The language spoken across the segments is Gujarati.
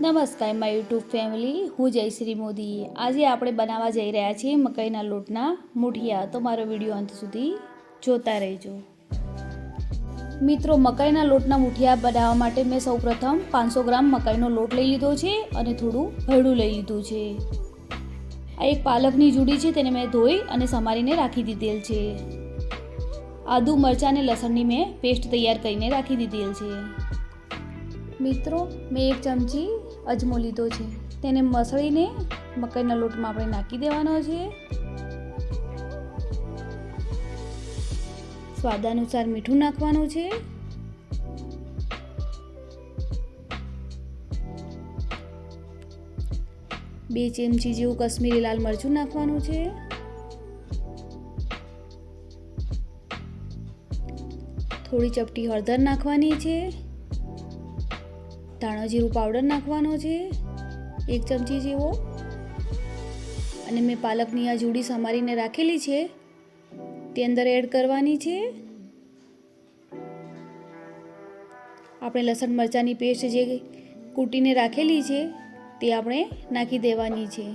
નમસ્કાર, માય યુટ્યુબ ફેમિલી. હું જયશ્રી મોદી. આજે આપણે બનાવવા જઈ રહ્યા છીએ મકાઈના લોટના મુઠિયા. તો મારો વીડિયો અંત સુધી જોતા રહેજો. મિત્રો, મકાઈના લોટના મુઠિયા બનાવવા માટે મેં સૌપ્રથમ પાંચસો ગ્રામ મકાઈનો લોટ લઈ લીધો છે અને થોડું ભરડું લઈ લીધું છે. આ એક પાલકની જુડી છે, તેને મેં ધોઈ અને સમારીને રાખી દીધેલ છે. આદુ, મરચાં અને લસણની મેં પેસ્ટ તૈયાર કરીને રાખી દીધેલ છે. મિત્રો, મેં એક ચમચી અજમો લીધો છે. તેને મસળીને મકાઈના લોટમાં આપણે નાખી દેવાનો છે. સ્વાદાનુસાર મીઠું નાખવાનું છે. બે ચમચી જેવું કશ્મીરી લાલ મરચું નાખવાનું છે. થોડી ચપટી હળદર નાખવાની છે. ધાણો જીરું પાવડર નાખવાનો છે, એક ચમચી જેવો. અને મેં પાલકની આ જોડી સમારીને રાખેલી છે, તે અંદર એડ કરવાની છે. આપણે લસણ મરચાંની પેસ્ટ જે કૂટીને રાખેલી છે, તે આપણે નાખી દેવાની છે.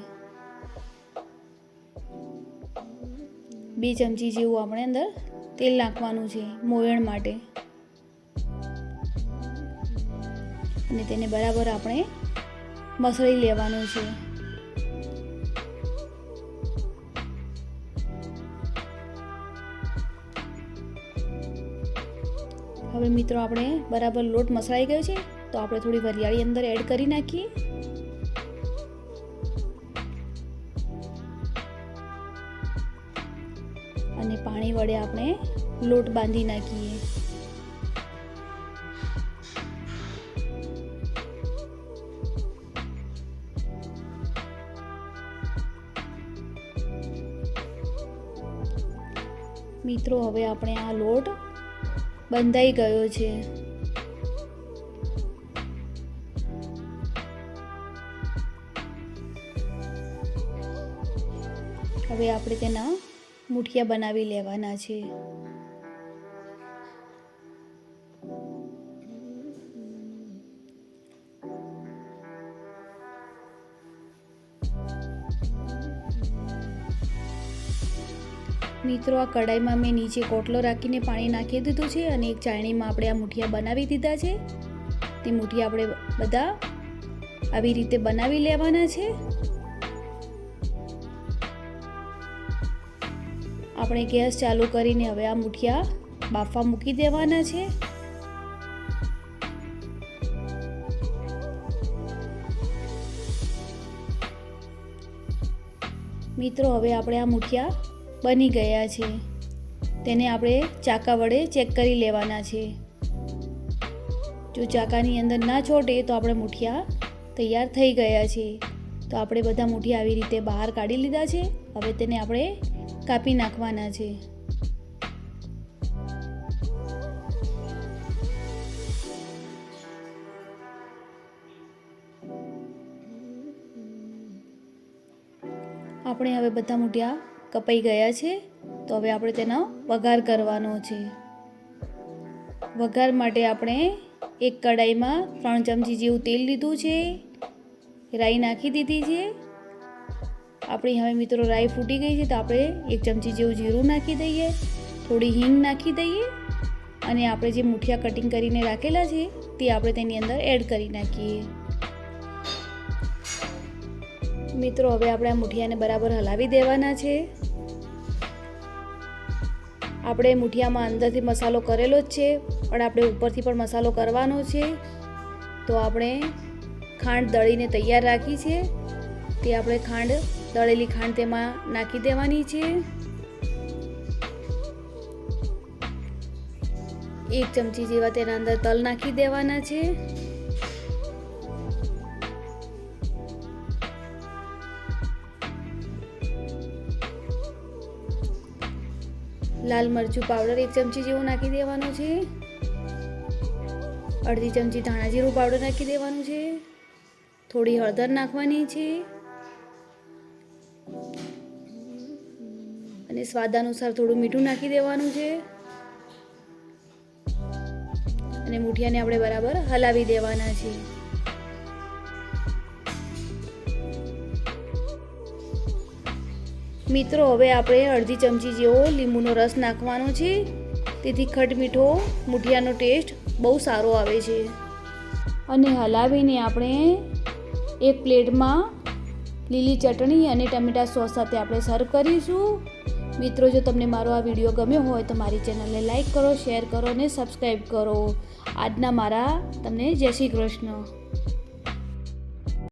બે ચમચી જેવું આપણે અંદર તેલ નાખવાનું છે, મોયણ માટે. અને તેને બરાબર આપણે મસળી લેવાનું છે. હવે મિત્રો આપણે બરાબર લોટ મસળાઈ ગયો છે, તો આપણે થોડી વરિયાળી અંદર એડ કરી નાખીએ. અને પાણી વડે આપણે લોટ બાંધી નાખીએ. મિત્રો, હવે આપણે આ લોટ બંધાઈ ગયો છે. હવે આપણે તેના મુઠિયા બનાવી લેવાના છે. મિત્રો, આ કડાઈમાં મેં નીચે કોટલો રાખીને પાણી નાખી દીધું છે અને એક ચાળણીમાં આપણે આ મુઠિયા બનાવી દીધા છે. તે મુઠિયા આપણે બધા આવી રીતે બનાવી લેવાના છે. આપણે ગેસ ચાલુ કરીને હવે આ મુઠિયા બાફા મૂકી દેવાના છે. મિત્રો, હવે આપણે આ મુઠિયા બની ગયા છે. તેને આપણે ચાકા વડે ચેક કરી લેવાના છે. જો ચાકાની અંદર ના છોટે તો આપણે મુઠિયા તૈયાર થઈ ગયા છે. તો આપણે બધા મુઠિયા આવી રીતે બહાર કાઢી લીધા છે. હવે તેને આપણે કાપી નાખવાના છે. આપણે હવે બધા મુઠિયા કપાઈ ગયા છે, તો હવે આપણે તેનો વઘાર કરવાનો છે. વઘાર માટે આપણે એક કડાઈમાં ત્રણ ચમચી જેવું તેલ લીધું છે, રાઈ નાખી દીધી છે. આપણી હવે મિત્રો રાઈ ફૂટી ગઈ છે, તો આપણે એક ચમચી જેવું જીરું નાખી દઈએ, થોડી હિંગ નાખી દઈએ અને આપણે જે મુઠિયા કટિંગ કરીને રાખેલા છે, તે આપણે તેની અંદર એડ કરી નાખીએ. મિત્રો, હવે આપણે આ મુઠિયાને બરાબર હલાવી દેવાના છે. આપણે મુઠિયામાં અંદરથી મસાલો કરેલો જ છે, પણ આપણે ઉપરથી પણ મસાલો કરવાનો છે. તો આપણે ખાંડ દળીને તૈયાર રાખી છે. તે આપણે ખાંડ, દળેલી ખાંડ તેમાં નાખી દેવાની છે. એક ચમચી જેવા તેના અંદર તલ નાખી દેવાના છે. લાલ મરચું પાવડર એક ચમચી જેવું નાખી દેવાનું છે. અડધી ચમચી ધાણા જીરું પાવડર નાખી દેવાનું છે. થોડી હળદર નાખવાની છે. અને સ્વાદ અનુસાર થોડું મીઠું નાખી દેવાનું છે. અને મુઠિયાને આપણે બરાબર હલાવી દેવાના છે. મિત્રો, હવે આપણે અડધી ચમચી જેવો લીંબુનો રસ નાખવાનો છે. તેથી ખટ મીઠો મુઠિયાનો ટેસ્ટ બહુ સારો આવે છે. અને હલાવીને આપણે એક પ્લેટમાં લીલી ચટણી અને ટમેટા સોસ સાથે આપણે સર્વ કરીશું. મિત્રો, જો તમને મારો આ વીડિયો ગમ્યો હોય તો મારી ચેનલને લાઈક કરો, શેર કરો અને સબસ્ક્રાઈબ કરો. આજના મારા, તમને જય શ્રી કૃષ્ણ.